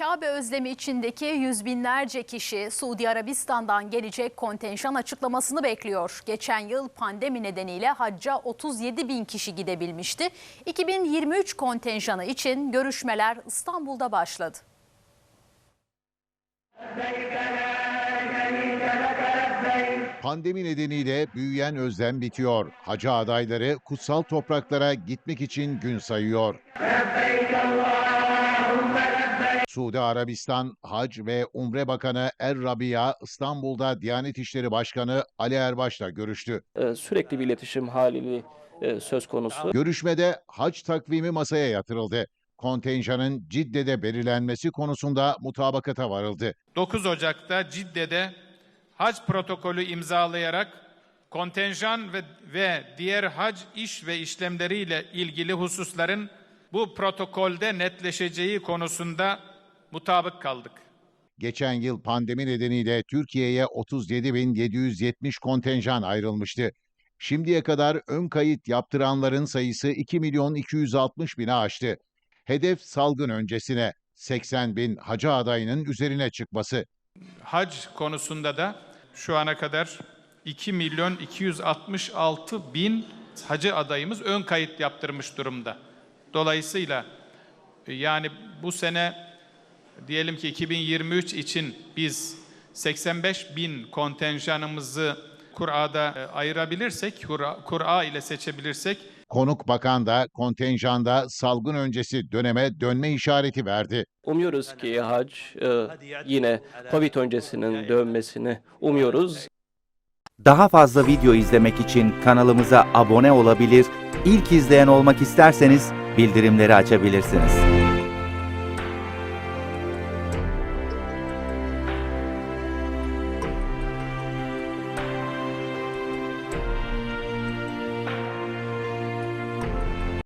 Kabe özlemi içindeki yüz binlerce kişi Suudi Arabistan'dan gelecek kontenjan açıklamasını bekliyor. Geçen yıl pandemi nedeniyle hacca 37 bin kişi gidebilmişti. 2023 kontenjanı için görüşmeler İstanbul'da başladı. Pandemi nedeniyle büyüyen özlem bitiyor. Hacı adayları kutsal topraklara gitmek için gün sayıyor. Suudi Arabistan Hac ve Umre Bakanı Er Rabia İstanbul'da Diyanet İşleri Başkanı Ali Erbaş'la görüştü. Ee, sürekli bir iletişim hali e, söz konusu. Görüşmede hac takvimi masaya yatırıldı. Kontenjanın Cidde'de belirlenmesi konusunda mutabakata varıldı. 9 Ocak'ta Cidde'de hac protokolü imzalayarak kontenjan ve, ve diğer hac iş ve işlemleriyle ilgili hususların bu protokolde netleşeceği konusunda mutabık kaldık. Geçen yıl pandemi nedeniyle Türkiye'ye 37.770 kontenjan ayrılmıştı. Şimdiye kadar ön kayıt yaptıranların sayısı 2 milyon 260 bini aştı. Hedef salgın öncesine 80 bin hacı adayının üzerine çıkması. Hac konusunda da şu ana kadar 2 milyon 266 bin hacı adayımız ön kayıt yaptırmış durumda. Dolayısıyla yani bu sene diyelim ki 2023 için biz 85 bin kontenjanımızı Kur'a'da e, ayırabilirsek, Kur'a Kur'a ile seçebilirsek Konuk bakan da kontenjanda salgın öncesi döneme dönme işareti verdi. Umuyoruz ki hac e, yine Covid öncesinin dönmesini umuyoruz. Daha fazla video izlemek için kanalımıza abone olabilir, ilk izleyen olmak isterseniz bildirimleri açabilirsiniz.